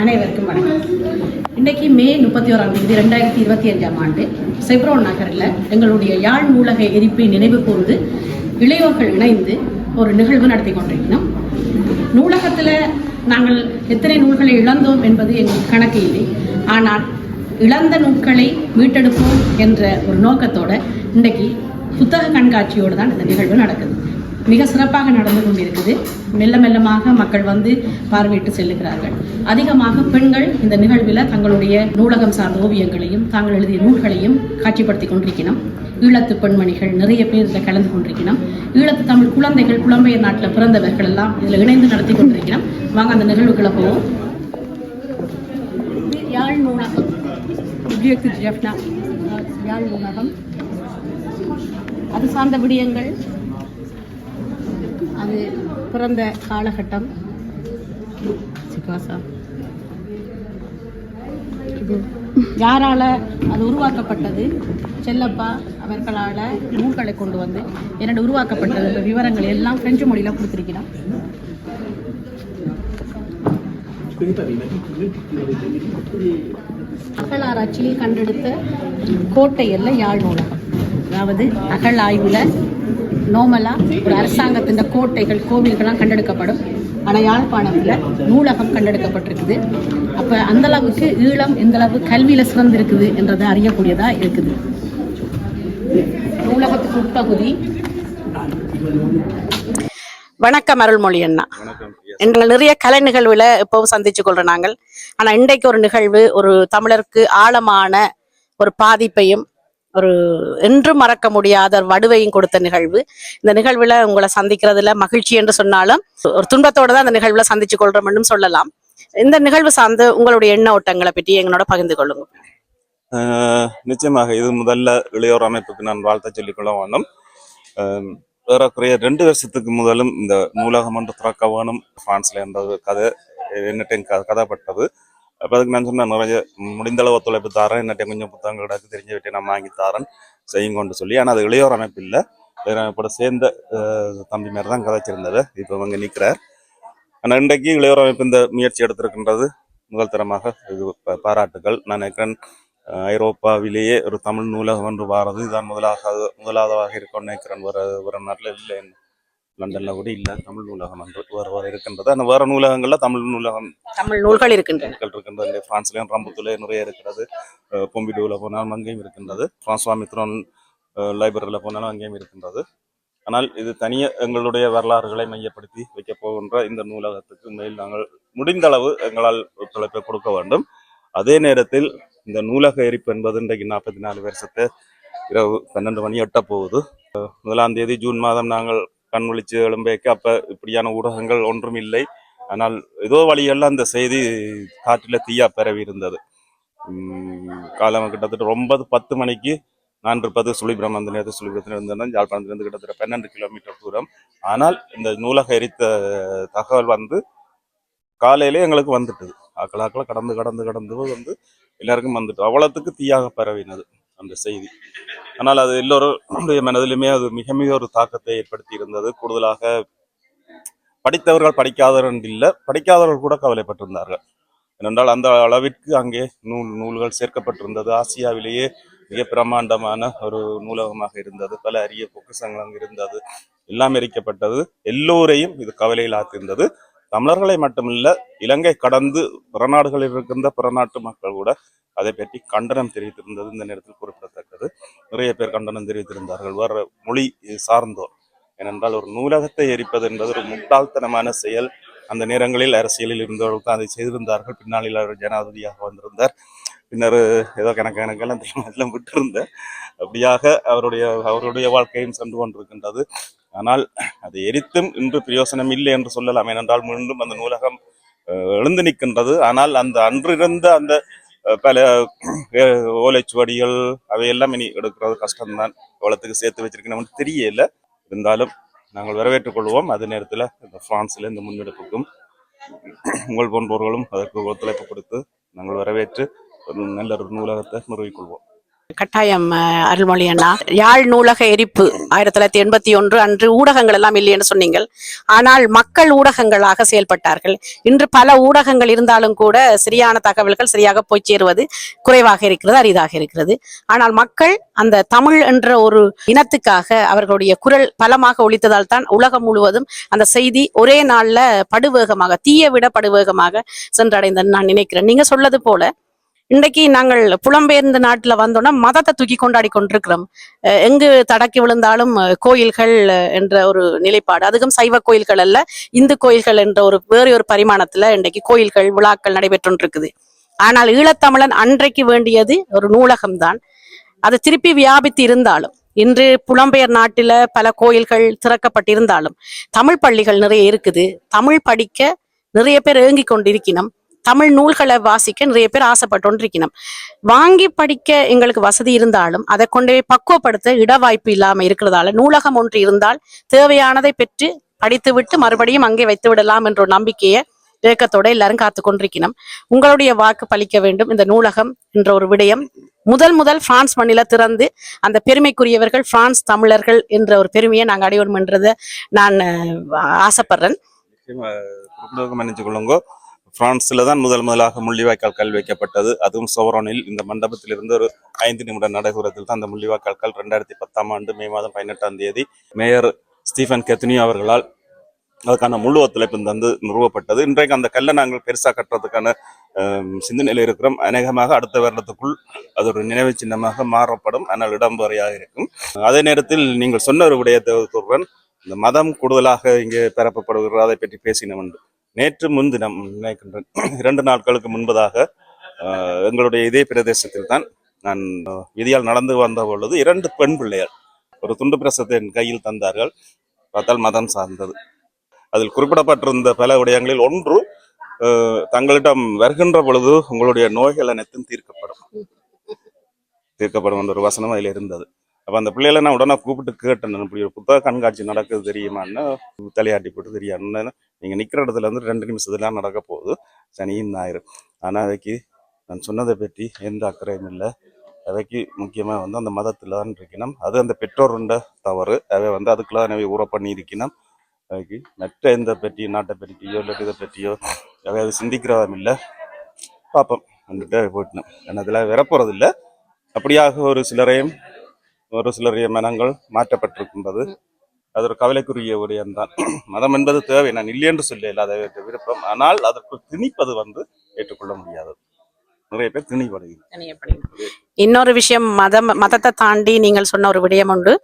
அனைவருக்கும் வணக்கம். இன்றைக்கு மே முப்பத்தி ஓராம் தேதி ரெண்டாயிரத்தி இருபத்தி அஞ்சாம் ஆண்டு செப்ரோன் நகரில் எங்களுடைய யாழ் நூலக எரிப்பை நினைவு கூர்ந்து இளையோர்கள் இணைந்து ஒரு நிகழ்வு நடத்தி கொண்டிருக்கிறோம். நூலகத்தில் நாங்கள் எத்தனை நூல்களை இழந்தோம் என்பது எங்கள் கணக்கு இல்லை. ஆனால் இழந்த நூல்களை மீட்டெடுப்போம் என்ற ஒரு நோக்கத்தோட இன்றைக்கு புத்தக கண்காட்சியோடு தான் இந்த நிகழ்வு நடக்குது. மிக சிறப்பாக நடந்து கொண்டிருக்குது. மெல்ல மெல்லமாக மக்கள் வந்து பார்வையிட்டு செல்லுகிறார்கள். அதிகமாக பெண்கள் இந்த நிகழ்வில் தங்களுடைய நூலகம் சார்ந்த ஓவியங்களையும் தாங்கள் எழுதிய நூல்களையும் காட்சிப்படுத்தி கொண்டிருக்கணும் ஈழத்து பெண்மணிகள் நிறைய பேர் இதில் கலந்து கொண்டிருக்கணும் ஈழத்து தமிழ் குழந்தைகள் புலம்பெயர் நாட்டில் பிறந்தவர்கள் எல்லாம் இதில் இணைந்து நடத்தி கொண்டிருக்கணும் வாங்க அந்த நிகழ்வுக்குள்ள போவோம். யாழ் நூலகம். ஜெஃப்னா யாழ் நூலகம். அது சார்ந்த விடயங்கள். அது பிறந்த காலகட்டம். சிக்காசா இது யாரால அது உருவாக்கப்பட்டது? செல்லப்பா அவர்களால் நூல்களை கொண்டு வந்து என்னோட உருவாக்கப்பட்டது விவரங்கள் எல்லாம் பிரெஞ்சு மொழியில் கொடுத்துருக்கிறான். அகழாராய்ச்சியில் கண்டெடுத்த கோட்டை எல்லாம் யாழ் நூலகம். அதாவது அகழ் நோமலா ஒரு அரசாங்கத்தின் கோட்டைகள் கோவில்கள்லாம் கண்டெடுக்கப்படும். ஆனால் யாழ்ப்பாணத்தில் நூலகம் கண்டெடுக்கப்பட்டிருக்குது. அப்போ அந்த அளவுக்கு ஈழம் எந்த அளவு கல்வியில் சிறந்திருக்குது என்றதை அறியக்கூடியதாக இருக்குது. நூலகத்துக்கு உட்பகுதி. வணக்கம் அருள்மொழி அண்ணா. எங்கள் நிறைய கலை நிகழ்வுல இப்பவும் சந்திச்சு கொள்றோம் நாங்கள். ஆனா இன்றைக்கு ஒரு நிகழ்வு ஒரு தமிழருக்கு ஆழமான ஒரு பாதிப்பையும் ஒரு என்றும் மறக்க முடியாத வடுவையும் கொடுத்த நிகழ்வு. இந்த நிகழ்வுல உங்களை சந்திக்கிறதுல மகிழ்ச்சி என்று சொன்னாலும் ஒரு துன்பத்தோட தான் அந்த நிகழ்வுல சந்திச்சு கொள்றோம்னு சொல்லலாம். இந்த நிகழ்வு சார்ந்து உங்களுடைய எண்ண ஓட்டங்களை பற்றி எங்களோட பகிர்ந்து கொள்ளுங்க. ஆஹ் நிச்சயமாக இது முதல்ல இளையோர் அமைப்புக்கு நான் வாழ்த்த சொல்லிக்கொள்ள வேண்டும். ஆஹ் ஏறக்குறைய ரெண்டு வருஷத்துக்கு முதலும் இந்த நூலகம் ஒன்று திறக்க வேணும். பிரான்ஸ்ல என்ற கதை என்னட்டையும் கதைப்பட்டது. அப்போ அதுக்கு நான் சொன்னேன் நிறைய முடிந்த அளவு ஒத்துழைப்பு தரேன் என்னட்டையும் கொஞ்சம் புத்தகங்கள் கிடக்கு தெரிஞ்ச நான் வாங்கி தரேன் செய்யுங்கொண்டு சொல்லி ஆனால் அது இளையோர் அமைப்பு இல்லை இளையோர் அமைப்போட சேர்ந்த தம்பி மாதிரி தான் கதைச்சிருந்தது இப்போ அவங்க நிற்கிறார் ஆனால் இன்றைக்கு இளையோர் அமைப்பு இந்த முயற்சி எடுத்திருக்கின்றது முதல் தரமாக இது பாராட்டுகள் நான் நினைக்கிறேன் ஐரோப்பாவிலேயே ஒரு தமிழ் நூலகம் ஒன்று வாரது இதுதான் முதலாக முதலாவதாக இருக்கும்னு நினைக்கிறேன் ஒரு ஒரு நாட்டில் இல்லை லண்டன்ல கூட இல்லை. தமிழ் நூலகம் என்று வேறு வேறு இருக்கின்றது. ஆனால் வேற நூலகங்கள்ல தமிழ் நூலகம் தமிழ் நூல்கள் இருக்கின்றன. இருக்கின்றது. பிரான்ஸ்லயும் ரம்புத்துல நிறைய இருக்கிறது. பொம்பிடூல போனாலும் அங்கேயும் இருக்கின்றது. பிரான்ஸ்வா மித்ரோன் லைப்ரரியில் போனாலும் அங்கேயும் இருக்கின்றது. ஆனால் இது தனிய எங்களுடைய வரலாறுகளை மையப்படுத்தி வைக்க போகின்ற இந்த நூலகத்துக்கு மேல் நாங்கள் முடிந்த அளவு எங்களால் ஒத்துழைப்பை கொடுக்க வேண்டும். அதே நேரத்தில் இந்த நூலக எரிப்பு என்பது இன்றைக்கு நாற்பத்தி நாலு வருஷத்தை இரவு பன்னெண்டு மணி எட்ட போகுது. முதலாம் தேதி ஜூன் மாதம் நாங்கள் கண் விழிச்சு எழும்பேக்க அப்ப இப்படியான ஊடகங்கள் ஒன்றும் இல்லை. ஆனால் ஏதோ வழியெல்லாம் அந்த செய்தி காற்றில் தீயா பரவி இருந்தது. காலம் கிட்டத்தட்ட ஒன்பது பத்து மணிக்கு நான் இருப்பது சுழிபுரம் அந்த நேரத்தில் சுழிபுரத்தில் இருந்தேன் யாழ்ப்பாணத்திலிருந்து கிட்டத்தட்ட பன்னெண்டு கிலோமீட்டர் தூரம். ஆனால் இந்த நூலக எரித்த தகவல் வந்து காலையிலே எங்களுக்கு வந்துட்டுது. ஆக்களாக்களை கடந்து கடந்து கடந்து வந்து எல்லாருக்கும் வந்துட்டு அவ்வளோத்துக்கு தீயாக பரவினது அந்த செய்தி. ஆனால் அது எல்லோருடைய மனதிலுமே அது மிக மிக ஒரு தாக்கத்தை ஏற்படுத்தி இருந்தது கூடுதலாக படித்தவர்கள் படிக்காதவர்கள் இல்லை படிக்காதவர்கள் கூட கவலைப்பட்டிருந்தார்கள். ஏனென்றால் அந்த அளவிற்கு அங்கே நூல் நூல்கள் சேர்க்கப்பட்டிருந்தது. ஆசியாவிலேயே மிக பிரம்மாண்டமான ஒரு நூலகமாக இருந்தது. பல அரிய பொக்கிஷங்கள் அங்கு இருந்தது. எல்லாம் எரிக்கப்பட்டது. எல்லோரையும் இது கவலையில் ஆத்திருந்தது தமிழர்களை மட்டுமில்ல இலங்கை கடந்து பிறநாடுகளில் இருக்கின்ற பிறநாட்டு மக்கள் கூட அதை பற்றி கண்டனம் தெரிவித்திருந்தது. இந்த நேரத்தில் குறிப்பிடத்தக்கது. நிறைய பேர் கண்டனம் தெரிவித்திருந்தார்கள். வேற மொழி சார்ந்தோர். ஏனென்றால் ஒரு நூலகத்தை எரிப்பது என்பது ஒரு முட்டாள்தனமான செயல். அந்த நேரங்களில் அரசியலில் இருந்தவர்கள் தான் அதை செய்திருந்தார்கள். பின்னாளில் அவர் ஜனாதிபதியாக வந்திருந்தார். பின்னர் ஏதோ கணக்கு கணக்கெல்லாம் தெரியாம எல்லாம் விட்டிருந்தார் அப்படியாக அவருடைய அவருடைய வாழ்க்கையும் சென்று கொண்டிருக்கின்றது. ஆனால் அதை எரித்தும் இன்று பிரயோசனம் இல்லை என்று சொல்லலாம். ஏனென்றால் மீண்டும் அந்த நூலகம் எழுந்து நிற்கின்றது. ஆனால் அந்த அன்றிருந்த அந்த பல ஓலைச்சுவடிகள் அவையெல்லாம் இனி எடுக்கிறது கஷ்டம்தான். எவ்வளோத்துக்கு சேர்த்து வச்சிருக்கணும்னு தெரியல. இருந்தாலும் நாங்கள் வரவேற்றுக் கொள்வோம். அதே நேரத்தில் இந்த பிரான்ஸில் இந்த முன்னெடுப்புக்கும் உங்கள் போன்றவர்களும் அதற்கு ஒத்துழைப்பு கொடுத்து நாங்கள் வரவேற்று ஒரு நல்ல ஒரு நூலகத்தை நிறுவிக்கொள்வோம் கட்டாயம் அருள்மொழி அண்ணா. யாழ் நூலக எரிப்பு ஆயிரத்தி தொள்ளாயிரத்தி எண்பத்தி ஒன்று அன்று ஊடகங்கள் எல்லாம் இல்லை என்று சொன்னீங்கள். ஆனால் மக்கள் ஊடகங்களாக செயல்பட்டார்கள். இன்று பல ஊடகங்கள் இருந்தாலும் கூட சரியான தகவல்கள் சரியாக போய் சேருவது குறைவாக இருக்கிறது அரிதாக இருக்கிறது. ஆனால் மக்கள் அந்த தமிழ் என்ற ஒரு இனத்துக்காக அவர்களுடைய குரல் பலமாக ஒழித்ததால் தான் உலகம் முழுவதும் அந்த செய்தி ஒரே நாள்ல படுவேகமாக தீய விட படுவேகமாக சென்றடைந்தன்னு நான் நினைக்கிறேன். நீங்க சொல்லது போல இன்றைக்கு நாங்கள் புலம்பெயர்ந்த நாட்டில் வந்தோம்னா மதத்தை தூக்கி கொண்டாடி கொண்டிருக்கிறோம். அஹ் எங்கு தடக்கி விழுந்தாலும் கோயில்கள் என்ற ஒரு நிலைப்பாடு. அதுக்கும் சைவ கோயில்கள் அல்ல இந்து கோயில்கள் என்ற ஒரு வேறு ஒரு பரிமாணத்துல இன்றைக்கு கோயில்கள் விழாக்கள் நடைபெற்று இருக்குது ஆனால் ஈழத்தமிழன் அன்றைக்கு வேண்டியது ஒரு நூலகம்தான். அது திருப்பி வியாபித்து இருந்தாலும் இன்று புலம்பெயர் நாட்டில பல கோயில்கள் திறக்கப்பட்டிருந்தாலும் தமிழ் பள்ளிகள் நிறைய இருக்குது. தமிழ் படிக்க நிறைய பேர் ஏங்கி கொண்டிருக்கணும் தமிழ் நூல்களை வாசிக்க நிறைய பேர் ஆசைப்பட்டோன்றிருக்கணும். வாங்கி படிக்க எங்களுக்கு வசதி இருந்தாலும் அதை கொண்டு போய் பக்குவப்படுத்த இட வாய்ப்பு இல்லாம இருக்கிறதால நூலகம் ஒன்று இருந்தால் தேவையானதை பெற்று படித்துவிட்டு மறுபடியும் அங்கே வைத்து விடலாம் என்ற ஒரு நம்பிக்கையை ஏக்கத்தோட எல்லாரும் காத்து கொண்டிருக்கணும். உங்களுடைய வாக்கு பலிக்க வேண்டும். இந்த நூலகம் என்ற ஒரு விடயம் முதல் முதல் பிரான்ஸ் மண்ணில திறந்து அந்த பெருமைக்குரியவர்கள் பிரான்ஸ் தமிழர்கள் என்ற ஒரு பெருமையை நாங்கள் அடையோம் என்றதை நான் ஆசைப்படுறேன். குறிப்பிடமாக கொள்ளுங்க. பிரான்ஸில் தான் முதல் முதலாக முள்ளிவாய்க்கால் கல் வைக்கப்பட்டது. அதுவும் சோரோனில் இந்த மண்டபத்திலிருந்து ஒரு ஐந்து நிமிட நடைபுறத்தில் தான் அந்த முள்ளிவாய்க்கால் கல் ரெண்டாயிரத்தி பத்தாம் ஆண்டு மே மாதம் பதினெட்டாம் தேதி மேயர் ஸ்டீஃபன் கெத்னியோ அவர்களால் அதுக்கான முழு ஒத்துழைப்பு தந்து நிறுவப்பட்டது. இன்றைக்கு அந்த கல்லை நாங்கள் பெருசாக கட்டுறதுக்கான சிந்தனையில் இருக்கிறோம். அநேகமாக அடுத்த வருடத்துக்குள் அது ஒரு நினைவு சின்னமாக மாறப்படும். ஆனால் இடம்பெறையாக இருக்கும். அதே நேரத்தில் நீங்கள் சொன்ன ஒரு விடயத்தை கூறுவேன் இந்த மதம் கூடுதலாக இங்கே பரப்பப்படுகிறது அதை பற்றி பேசினோம் நேற்று முன்தினம் நினைக்கின்றேன் இரண்டு நாட்களுக்கு முன்பதாக எங்களுடைய இதே பிரதேசத்தில் தான் நான் விதியால் நடந்து வந்த பொழுது இரண்டு பெண் பிள்ளைகள் ஒரு துண்டு பிரசத்தை என் கையில் தந்தார்கள். பார்த்தால் மதம் சார்ந்தது. அதில் குறிப்பிடப்பட்டிருந்த பல விடயங்களில் ஒன்று தங்களிடம் வருகின்ற பொழுது உங்களுடைய நோய்கள் அனைத்தும் தீர்க்கப்படும். தீர்க்கப்படும் என்ற ஒரு வசனம் அதில் இருந்தது. அப்போ அந்த பிள்ளைகளை நான் உடனே கூப்பிட்டு கேட்டேன். இப்படி ஒரு புத்தக கண்காட்சி நடக்குது தெரியுமான்னு தலையாட்டி போட்டு தெரியாதுன்னு நீங்கள் நிற்கிற இடத்துல இருந்து ரெண்டு நிமிஷத்துலாம் நடக்க போகுது. சனியும் ஞாயிறு ஆனால் அதைக்கு நான் சொன்னதை பற்றி எந்த அக்கறையும் இல்லை. அவைக்கு முக்கியமாக வந்து அந்த மதத்தில் தான் இருக்கணும். அது அந்த பெற்றோருண்ட தவறு. அவை வந்து அதுக்குள்ள அவை உற பண்ணி இருக்கணும். அதுக்கு மற்ற எந்த பற்றி நாட்டை பற்றியோ இல்லை இதை பற்றியோ அவை அது சிந்திக்கிறதும் இல்லை. பார்ப்போம் வந்துட்டு போயிட்டணும் ஏன்னா அதில் வரப்போகிறது இல்லை. அப்படியாக ஒரு சிலரையும் ஒரு சிலருடைய மனங்கள் மாற்றப்பட்டிருக்கின்றது. அது ஒரு கவலைக்குரிய விடயம்தான். மதம் என்பது தேவை நான் இல்லை என்று சொல்ல இல்லாத விருப்பம். ஆனால் அதற்குள் திணிப்பது வந்து ஏற்றுக்கொள்ள முடியாது. நிறைய பேர் திணிப்படுகிறது இன்னொரு விஷயம் மதம் மதத்தை தாண்டி நீங்கள் சொன்ன ஒரு விடயம் உண்டு.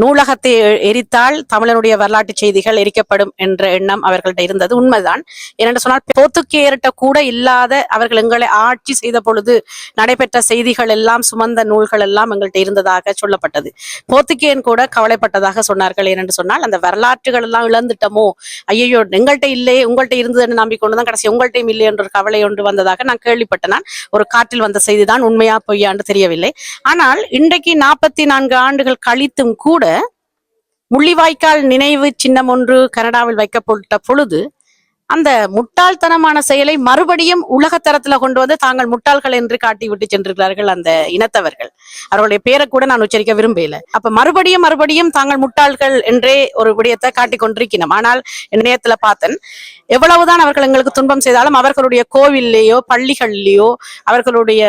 நூலகத்தை எரித்தால் தமிழனுடைய வரலாற்று செய்திகள் எரிக்கப்படும் என்ற எண்ணம் அவர்கள்ட்ட இருந்தது. உண்மைதான். ஏனென்று சொன்னால் போர்த்துக்கேயர்கிட்ட கூட இல்லாத அவர்கள் எங்களை ஆட்சி செய்த பொழுது நடைபெற்ற செய்திகள் எல்லாம் சுமந்த நூல்கள் எல்லாம் எங்கள்கிட்ட இருந்ததாக சொல்லப்பட்டது. போர்த்துக்கேயன் கூட கவலைப்பட்டதாக சொன்னார்கள். ஏனென்று சொன்னால் அந்த வரலாற்றுகள் எல்லாம் இழந்துட்டோமோ? ஐயோ எங்கள்கிட்ட இல்லை உங்கள்கிட்ட இருந்ததுன்னு நம்பிக்கொண்டு தான் கடைசி உங்கள்கிட்டயும் இல்லை என்ற ஒரு கவலை ஒன்று வந்ததாக நான் கேள்விப்பட்டேன். ஒரு காற்றில் வந்த செய்தி தான் உண்மையா பொய்யாண்டு தெரியவில்லை. ஆனால் இன்றைக்கு நாற்பத்தி நான்கு ஆண்டுகள் கழித்தும் கூட முள்ளிவாய்க்கால் நினைவு சின்னம் ஒன்று கனடாவில் வைக்கப்பட்ட பொழுது அந்த முட்டாள்தனமான செயலை மறுபடியும் உலகத்தரத்துல கொண்டு வந்து தாங்கள் முட்டாள்கள் என்று காட்டி விட்டு சென்றிருக்கிறார்கள் அந்த இனத்தவர்கள். அவர்களுடைய பேரை கூட நான் உச்சரிக்க விரும்பல அப்ப மறுபடியும் மறுபடியும் தாங்கள் முட்டாள்கள் என்றே ஒரு விடயத்தை காட்டிக் கொண்டிருக்கிறோம் ஆனால் இணையத்துல பார்த்தேன் எவ்வளவுதான் அவர்கள் எங்களுக்கு துன்பம் செய்தாலும் அவர்களுடைய கோவில்லையோ பள்ளிகள்லையோ அவர்களுடைய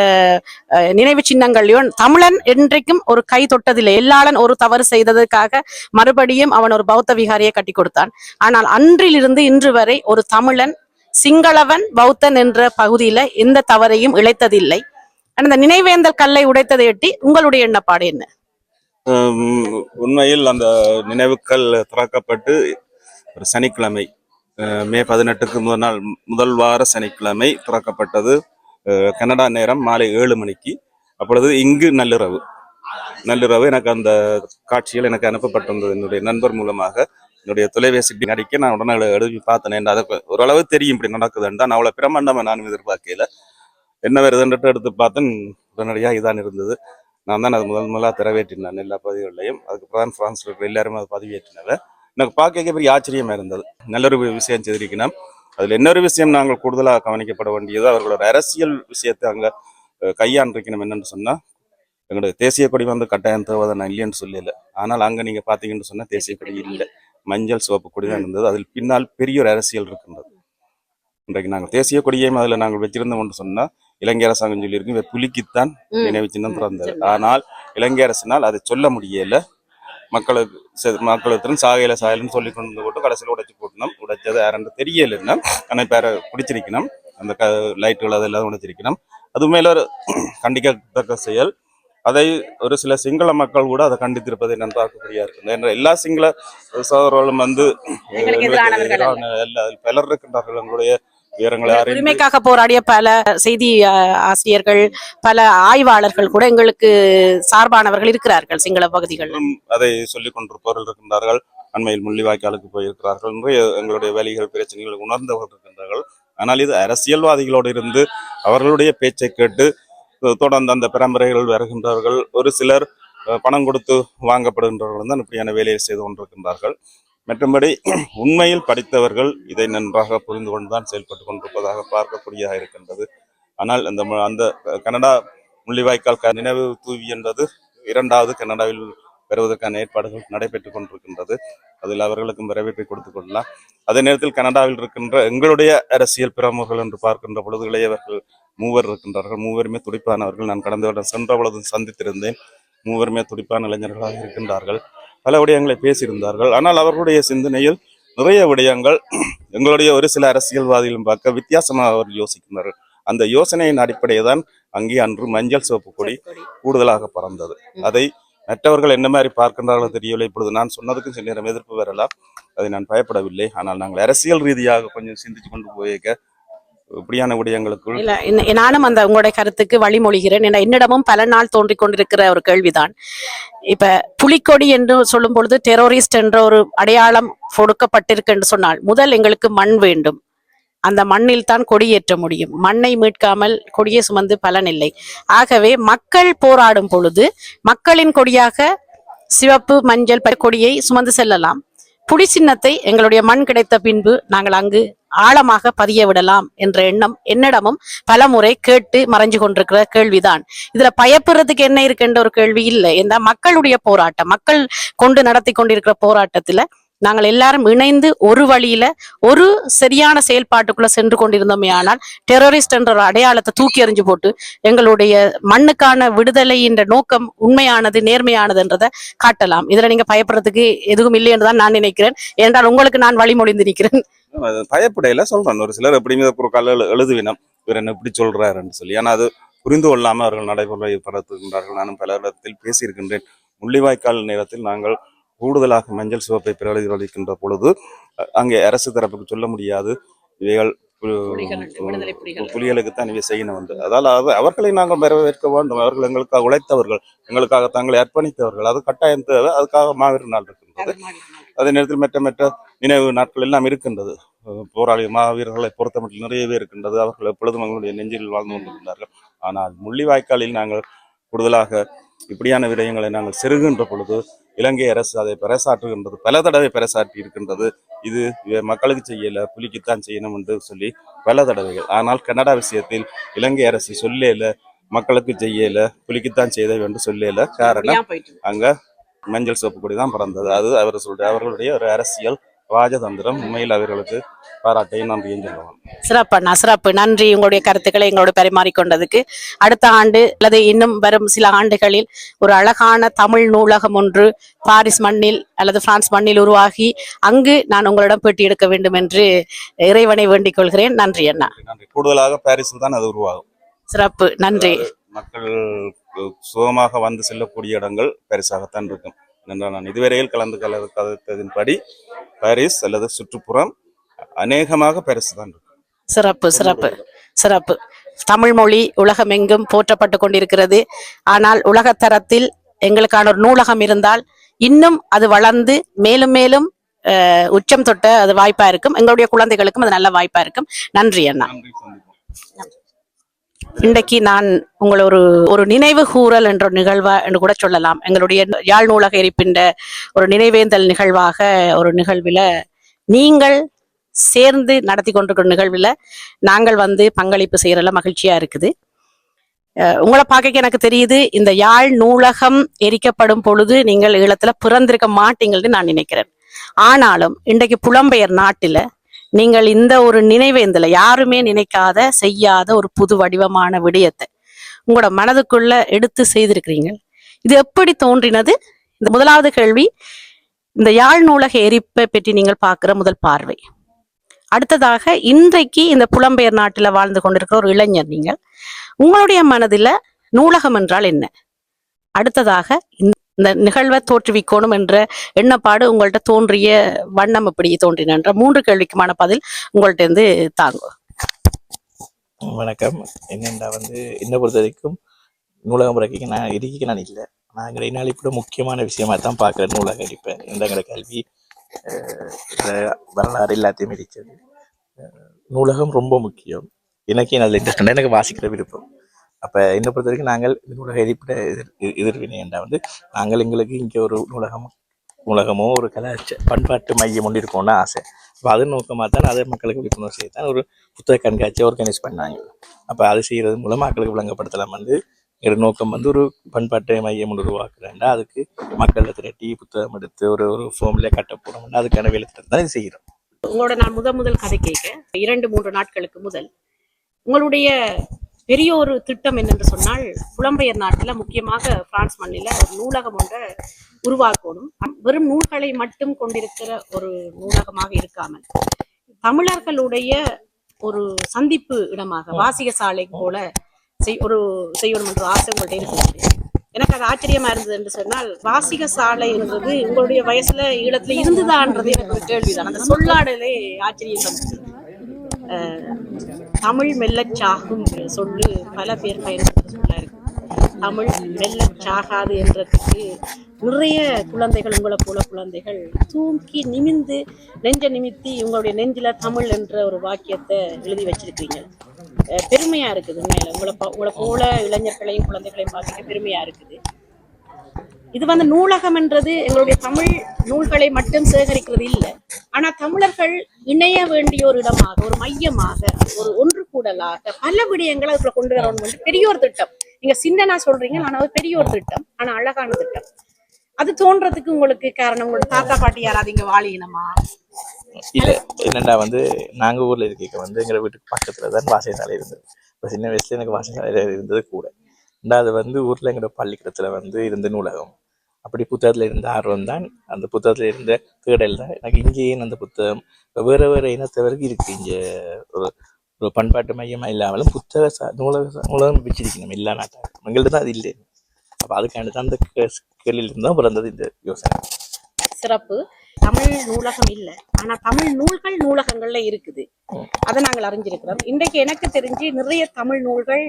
அஹ், நினைவு சின்னங்கள்லையோ தமிழன் என்றைக்கும் ஒரு கை தொட்டதில்லை. எல்லாளன் ஒரு தவறு செய்ததற்காக மறுபடியும் அவன் ஒரு பௌத்த விகாரியை கட்டி கொடுத்தான். ஆனால் அன்றிலிருந்து இன்று வரை ஒரு தமிழன் சிங்களவன் பௌத்தன் என்ற பகுதியில எந்த தவறையும் இழைத்ததில்லை. அந்த நினைவேந்தல் கல்லை உடைத்ததை எட்டி உங்களுடைய எண்ணப்பாடு என்ன? உண்மையில் அந்த நினைவுக்கல் திறக்கப்பட்டு ஒரு சனிக்கிழமை மே பதினெட்டுக்கு முதல் நாள் முதல் வார சனிக்கிழமை திறக்கப்பட்டது. கனடா நேரம் மாலை ஏழு மணிக்கு. அப்பொழுது இங்கு நள்ளிரவு. நள்ளிரவு எனக்கு அந்த காட்சிகள் எனக்கு அனுப்பப்பட்டிருந்தது. என்னுடைய நண்பர் மூலமாக என்னுடைய தொலைபேசி நடிக்க நான் உடனே எழுதி பார்த்தேன். அதை ஓரளவு தெரியும் இப்படி நடக்குதுன்னு நான் அவ்வளோ பிரமாண்டமாக நானும் எதிர்பார்க்கல. என்ன வருதுன்ட்டு எடுத்து பார்த்தேன். உடனடியாக இதான் இருந்தது. நான் தான் அது முதல் முதலாக திறவேற்றினேன் எல்லா பதிவுகளையும். அதுக்கப்புறம் தான் ஃப்ரான்ஸில் இருக்கிற எல்லாருமே அதை பதிவேற்றினவ எனக்கு பார்க்க பெரிய ஆச்சரியமாக இருந்தது. நல்ல ஒரு விஷயம் செய்திருக்கணும் அதில் இன்னொரு விஷயம் நாங்கள் கூடுதலாக கவனிக்கப்பட வேண்டியது அவர்களோட அரசியல் விஷயத்தை அங்கே கையாண்டிருக்கணும் என்னென்னு சொன்னால் எங்களுடைய தேசிய கொடி வந்து கட்டாயம் தேவை நான் இல்லைன்னு சொல்லல. ஆனால் அங்க நீங்க பார்த்தீங்கன்னு சொன்னால் தேசிய கொடி இல்லை. மஞ்சள் சிவப்பு கொடி தான் இருந்தது. அதில் பின்னால் பெரிய ஒரு அரசியல் இருக்கின்றது. இன்றைக்கு நாங்கள் தேசிய கொடியையும் அதில் நாங்கள் வச்சிருந்தோம் என்று சொன்னா இலங்கை அரசாங்கம் சொல்லியிருக்கு இவை புலிக்குத்தான். நினைவு சின்னம் திறந்தது ஆனால் இலங்கை அரசினால் அதை சொல்ல முடியல. மக்களுக்கு மக்களுக்கு சாகையில சாயலன்னு சொல்லி கொண்டு போட்டு கடைசியில் உடைச்சு போட்டணும் உடைச்சது யாருன்னு தெரியலன்னா ஆனால் பேரை பிடிச்சிருக்கணும். அந்த க லைட்டுகள் அதெல்லாம் உடைச்சிருக்கணும். அது மேல ஒரு கண்டிக்கத்தக்க செயல். அதை ஒரு சில சிங்கள மக்கள் கூட அதை கண்டித்திருப்பதை நான் பார்க்கக்கூடியா இருக்குது என்ற எல்லா சிங்கள சகோதரர்களும் வந்து பலர் இருக்கின்றார்கள். எங்களுடைய உரிமைக்காக போராடிய பல செய்தி ஆசிரியர்கள் பல ஆய்வாளர்கள் கூட எங்களுக்கு சார்பானவர்கள் இருக்கிறார்கள் சிங்கள பகுதிகளில். மற்றும் அதை சொல்லிக் கொண்டிருப்பவர்கள் இருக்கின்றார்கள். அண்மையில் முள்ளிவாய்க்காலுக்கு போயிருக்கிறார்கள் நிறைய எங்களுடைய வேலைகள் பிரச்சனைகள் உணர்ந்தவர்கள் இருக்கின்றார்கள். ஆனால் இது அரசியல்வாதிகளோடு இருந்து அவர்களுடைய பேச்சை கேட்டு தொடர்ந்து அந்த பரம்பரைகள் வருகின்றவர்கள் ஒரு சிலர் பணம் கொடுத்து வாங்கப்படுகின்றவர்கள் தான் இப்படியான வேலையை செய்து கொண்டிருக்கின்றார்கள். மற்றபடி உண்மையில் படித்தவர்கள் இதை நன்றாக புரிந்து கொண்டுதான் செயல்பட்டு கொண்டிருப்பதாக பார்க்கக்கூடியதாக இருக்கின்றது. ஆனால் அந்த அந்த கனடா முள்ளிவாய்க்கால் க- நினைவு தூவி என்பது இரண்டாவது கனடாவில் பெறுவதற்கான ஏற்பாடுகள் நடைபெற்றுக் கொண்டிருக்கின்றது. அதில் அவர்களுக்கும் வரவேற்பை கொடுத்துக் கொள்ளலாம். அதே நேரத்தில் கனடாவில் இருக்கின்ற எங்களுடைய அரசியல் பிரமுகர்கள் என்று பார்க்கின்ற பொழுது இளையவர்கள் மூவர் இருக்கின்றார்கள். மூவருமே துடிப்பானவர்கள். நான் கடந்த வருடம் சென்ற பொழுது சந்தித்திருந்தேன். மூவருமே துடிப்பான இளைஞர்களாக இருக்கின்றார்கள். பல விடயங்களை பேசியிருந்தார்கள். ஆனால் அவர்களுடைய சிந்தனையில் நிறைய விடயங்கள் எங்களுடைய ஒரு சில அரசியல்வாதிகளும் பார்க்க வித்தியாசமாக அவர்கள் யோசிக்கின்றார்கள். அந்த யோசனையின் அடிப்படையை தான் அங்கே அன்று மஞ்சள் சிவப்பு கொடி கூடுதலாக பறந்தது. அதை மற்றவர்கள் என்ன மாதிரி பார்க்கின்றார்களோ தெரியவில்லை. இப்பொழுது நான் சொன்னதுக்கும் சில நேரம் எதிர்ப்பு வரலாம். அதை நான் பயப்படவில்லை. ஆனால் நாங்கள் அரசியல் ரீதியாக கொஞ்சம் சிந்திச்சு கொண்டு போயிருக்க இப்படியான விடயங்களுக்குள் இல்ல நானும் அந்த உங்களுடைய கருத்துக்கு வழிமொழிகிறேன். ஏன்னா என்னிடமும் பல நாள் தோன்றிக் கொண்டிருக்கிற ஒரு கேள்விதான். இப்ப புலிக்கொடி என்று சொல்லும் பொழுது டெரோரிஸ்ட் என்ற ஒரு அடையாளம் கொடுக்கப்பட்டிருக்கு என்று சொன்னால் முதல் எங்களுக்கு மண் வேண்டும். அந்த மண்ணில் தான் கொடியேற்ற முடியும். மண்ணை மீட்காமல் கொடியை சுமந்து பலனில்லை ஆகவே மக்கள் போராடும் பொழுது மக்களின் கொடியாக சிவப்பு மஞ்சள் பச்சை கொடியை சுமந்து செல்லலாம். புடி சின்னத்தை எங்களுடைய மண் கிடைத்த பின்பு நாங்கள் அங்கு ஆழமாக பதிய விடலாம் என்ற எண்ணம் என்னிடமும் பலமுறை கேட்டு மறைஞ்சு கொண்டிருக்கிற கேள்விதான். இதுல பயப்படுறதுக்கு என்ன இருக்குன்ற ஒரு கேள்வி இல்லை. இந்த மக்களுடைய போராட்டம் மக்கள் கொண்டு நடத்தி கொண்டிருக்கிற போராட்டத்துல நாங்கள் எல்லாரும் இணைந்து ஒரு வழியில ஒரு சரியான செயல்பாட்டுக்குள்ள சென்று கொண்டிருந்தோமே ஆனால் டெரரிஸ்ட் என்ற ஒரு அடையாளத்தை தூக்கி எறிஞ்சு போட்டு எங்களுடைய மண்ணுக்கான விடுதலை என்ற நோக்கம் உண்மையானது நேர்மையானதுன்றதை காட்டலாம். இதுல நீங்க பயப்படுறதுக்கு எதுவும் இல்லை என்று தான் நான் நினைக்கிறேன். ஏனென்றால் உங்களுக்கு நான் வழிமொழிந்து நிற்கிறேன் பயப்படையில சொல்றேன். ஒரு சிலர் எப்படி மீது குறுக்கால எழுதுவினம். இவர் என்ன இப்படி சொல்றாருன்னு சொல்லி. ஏன்னா அது புரிந்து கொள்ளாம அவர்கள் நடைமுறை நானும் பல இடத்தில் பேசியிருக்கின்றேன். முள்ளிவாய்க்கால் நேரத்தில் நாங்கள் கூடுதலாக மஞ்சள் சிவப்பை பிரதிபலிக்கின்ற பொழுது அங்கே அரசு தரப்புக்கு சொல்ல முடியாது. இவைகள் பு- புலிகள், விடுதலை புலிகள். புலிகளுக்கு தான் இவை செய்யணும் அதால் அவ- அவர்களை நாங்கள் வரவேற்க வேண்டும். அவர்கள் எங்களுக்காக உழைத்தவர்கள் எங்களுக்காக தங்களை அர்ப்பணித்தவர்கள். அது கட்டாயம் தேவை. அதுக்காக மாவீரர் நாள் இருக்கின்றது. அதே நேரத்தில் மற்ற மற்ற நினைவு நாட்கள் எல்லாம் இருக்கின்றது. போராளி மாவீரர்களை பொறுத்தமட்டில் நிறையவே இருக்கின்றது. அவர்கள் எப்பொழுதும் எங்களுடைய நெஞ்சில் வாழ்ந்து கொண்டிருக்கிறார்கள் ஆனால் முள்ளிவாய்க்காலில் நாங்கள் கூடுதலாக இப்படியான விடயங்களை நாங்கள் செருகின்ற பொழுது இலங்கை அரசு அதை பறைசாற்றுகின்றது. பல தடவை பறைசாற்றி இருக்கின்றது. இது மக்களுக்கு செய்யல புலிக்குத்தான் செய்யணும் என்று சொல்லி பல தடவைகள். ஆனால் கனடா விஷயத்தில் இலங்கை அரசு சொல்லல மக்களுக்கு செய்யல புலிக்குத்தான் செய்த என்று சொல்லல காரணம் அங்க மஞ்சள் சிவப்பு கொடி தான் பிறந்தது. அது அவர் சொல்ற அவர்களுடைய ஒரு அரசியல் ராஜதந்திரம் உண்மையில் அவர்களுக்கு பாராட்டையும் நன்றியும் சொல்லுவாங்க சிறப்பு அண்ணா சிறப்பு நன்றி. உங்களுடைய கருத்துக்களை எங்களோட பரிமாறிக்கொண்டதுக்கு. அடுத்த ஆண்டு அல்லது இன்னும் வரும் சில ஆண்டுகளில் ஒரு அழகான தமிழ் நூலகம் ஒன்று பாரிஸ் மண்ணில் அல்லது பிரான்ஸ் மண்ணில் உருவாகி அங்கு நான் உங்களிடம் பேட்டி எடுக்க வேண்டும் என்று இறைவனை வேண்டிக் கொள்கிறேன். நன்றி அண்ணா. நன்றி. கூடுதலாக பாரிஸில் தான் அது உருவாகும். சிறப்பு. நன்றி. மக்கள் சுகமாக வந்து செல்லக்கூடிய இடங்கள் பாரிஸாகத்தான் இருக்கும். ஏனென்றால் நான் இதுவரையில் கலந்து கலந்ததின்படி பாரிஸ் அல்லது சுற்றுப்புறம் அநேகமாக பாரிஸ் தான் இருக்கும் சிறப்பு சிறப்பு சிறப்பு. தமிழ் மொழி உலகமெங்கும் போற்றப்பட்டு கொண்டிருக்கிறது. ஆனால் உலகத்தரத்தில் எங்களுக்கான ஒரு நூலகம் இருந்தால் இன்னும் அது வளர்ந்து மேலும் மேலும் உச்சம் தொட்ட அது வாய்ப்பா இருக்கும். எங்களுடைய குழந்தைகளுக்கும் அது நல்ல வாய்ப்பா இருக்கும். நன்றி அண்ணா. நன்றி இன்றைக்கு நான் உங்களை ஒரு ஒரு நினைவு கூறல் என்ற ஒரு நிகழ்வா என்று கூட சொல்லலாம். எங்களுடைய யாழ் நூலக இருப்பின்ற ஒரு நினைவேந்தல் நிகழ்வாக ஒரு நிகழ்வில் நீங்கள் சேர்ந்து நடத்தி கொண்டிருக்கிற நிகழ்வில் நாங்கள் வந்து பங்களிப்பு செய்கிறல மகிழ்ச்சியா இருக்குது. உங்களை பார்க்க எனக்கு தெரியுது இந்த யாழ் நூலகம் எரிக்கப்படும் பொழுது நீங்கள் ஈழத்தில் பிறந்திருக்க மாட்டீங்கள்னு நான் நினைக்கிறேன். ஆனாலும் இன்றைக்கு புலம்பெயர் நாட்டில நீங்கள் இந்த ஒரு நினைவேந்தல யாருமே நினைக்காத செய்யாத ஒரு புது வடிவமான விடயத்தை உங்களோட மனதுக்குள்ள எடுத்து செய்திருக்கிறீங்க இது எப்படி தோன்றினது? இந்த முதலாவது கேள்வி இந்த யாழ் நூலக எரிப்பை பற்றி நீங்கள் பார்க்கிற முதல் பார்வை. அடுத்ததாக இன்றைக்கு இந்த புலம்பெயர் நாட்டில வாழ்ந்து கொண்டிருக்கிற ஒரு இளைஞர் நீங்கள் உங்களுடைய மனதில நூலகம் என்றால் என்ன? அடுத்ததாக இந்த- நிகழ்வை தோற்றுவிக்கணும் என்ற எண்ணப்பாடு உங்கள்ட்ட தோன்றிய வண்ணம் இப்படி தோன்றின மூன்று கேள்விக்குமான பதில் உங்கள்ட்ட இருந்து தாங்க வணக்கம். என்னென்னா வந்து என்ன பொறுத்த வரைக்கும் நூலகம் பிறக்க நான் இருக்க நான் இல்லை. நான் இடைநாள் இப்படி முக்கியமான விஷயமா தான் பார்க்குறேன் நூலகம் அடிப்பேன் எங்களோட கல்வி வரலாறு எல்லாத்தையும் இடிச்சது நூலகம் ரொம்ப முக்கியம். எனக்கு நல்ல இன்ட்ரெஸ்ட் எனக்கு வாசிக்கிற விருப்பம். அப்போ என்னை பொறுத்த வரைக்கும் நாங்கள் நூலக எதிர்ப்பிட எதிர் எதிர்வினை என்றால் வந்து நாங்கள் எங்களுக்கு இங்கே ஒரு நூலகம் நூலகமோ ஒரு கலாச்சார பண்பாட்டு மையம் ஒன்று இருக்கணும்னு ஆசை. அப்போ அது நோக்கமாக தான் அதை மக்களுக்கு விழிப்புணர்வு செய்ய தான் ஒரு புத்தக கண்காட்சியை ஆர்கனைஸ் பண்ணாங்க. அப்போ அது செய்கிறது மூலம் மக்களுக்கு விளங்கப்படுத்தலாம் வந்து ஒரு நோக்கம் வந்து ஒரு பண்பாட்டு மையம் ஒன்று உருவாக்குறேன்டா அதுக்கு மக்களை திரட்டி புத்தகம் எடுத்து ஒரு ஒரு ஃபோம்ல கட்ட போகிறோம்னா அதுக்கான வேலை திட்டம் தான் இது செய்கிறோம். உங்களோட நான் முதல் முதல் கதை கேட்க இரண்டு மூன்று நாட்களுக்கு முதல். உங்களுடைய பெரிய ஒரு திட்டம் என்னென்று சொன்னால் புலம்பெயர் நாட்டில் முக்கியமாக பிரான்ஸ் மண்ணில் ஒரு நூலகம் ஒன்றை உருவாக்கணும். வெறும் நூல்களை மட்டும் கொண்டிருக்கிற ஒரு நூலகமாக இருக்காமல் தமிழர்களுடைய ஒரு சந்திப்பு இடமாக வாசிக சாலை போல செய் ஒரு செய்யணும் என்ற ஆசை உங்கள்ட்ட இருக்கிறது எனக்கு அது ஆச்சரியமா இருந்தது என்று சொன்னால் வாசிக சாலை என்றது உங்களுடைய வயசுல ஈழத்துல இருந்துதான்றது எனக்கு ஒரு கேள்விதான். அந்த சொல்லாடலே ஆச்சரியம் தமிழ் மெல்லச் சாகும் சொல்லு பல பேர் பயன்படுத்த சொல்லா தமிழ் மெல்லச் சாகாது என்றதுக்கு நிறைய குழந்தைகள் உங்களை போல குழந்தைகள் தூக்கி நிமிந்து நெஞ்ச நிமித்தி உங்களுடைய நெஞ்சில தமிழ் என்ற ஒரு வாக்கியத்தை எழுதி வச்சிருக்கீங்க பெருமையாக பெருமையா இருக்குது உண்மையில. உங்களை உங்களை போல இளைஞர்களையும் குழந்தைகளையும் பார்க்க பெருமையா இருக்குது. இது வந்து நூலகம் என்றது எங்களுடைய தமிழ் நூல்களை மட்டும் சேகரிக்கிறது இல்லை. ஆனா தமிழர்கள் இணைய வேண்டிய ஒரு இடமாக ஒரு மையமாக ஒரு ஒன்று கூடலாக பல விடயங்களை அதுக்குள்ள கொண்டு வரணும் வந்து பெரிய ஒரு திட்டம். நீங்க சின்னனா சொல்றீங்க ஆனா அது பெரிய ஒரு திட்டம். ஆனா அழகான திட்டம். அது தோன்றதுக்கு உங்களுக்கு காரணம் உங்களோட தாத்தா பாட்டி யாராவது இங்க வாழினமா இல்லை என்னடா வந்து நாங்கள் ஊரில் இருக்க வந்து எங்கள் வீட்டுக்கு பக்கத்தில் தான் வாசகசாலை இருந்தது. இப்போ சின்ன வயசுல எனக்கு வாசகசாலை இருந்தது கூட. ரெண்டாவது வந்து ஊரில் எங்களோட பள்ளிக்கூடத்தில் வந்து இருந்த நூலகம். அப்படி புத்தகத்தில் இருந்த ஆர்வம் தான். அந்த புத்தகத்தில் இருந்த தேடல் தான். எனக்கு இங்கேயும் அந்த புத்தகம் வேற வேற இனத்தவருக்கு இருக்கு. இங்கே ஒரு ஒரு பண்பாட்டு மையமாக இல்லாமலும் புத்தக சா நூலக நூலகம் வச்சிருக்கணும் எல்லா நாட்டாரும் எங்கள்கிட்ட தான் அது இல்லை. அப்போ அதுக்காண்டி தான் அந்த கேள்வியிலிருந்து தான் பிறந்தது இந்த யோசனை. சிறப்பு. தமிழ் நூலகம் இல்ல. ஆனா தமிழ் நூல்கள் நூலகங்கள்ல இருக்குது. அதை நாங்கள் அறிஞ்சிருக்கிறோம். இன்றைக்கு எனக்கு தெரிஞ்சு நிறைய தமிழ் நூல்கள்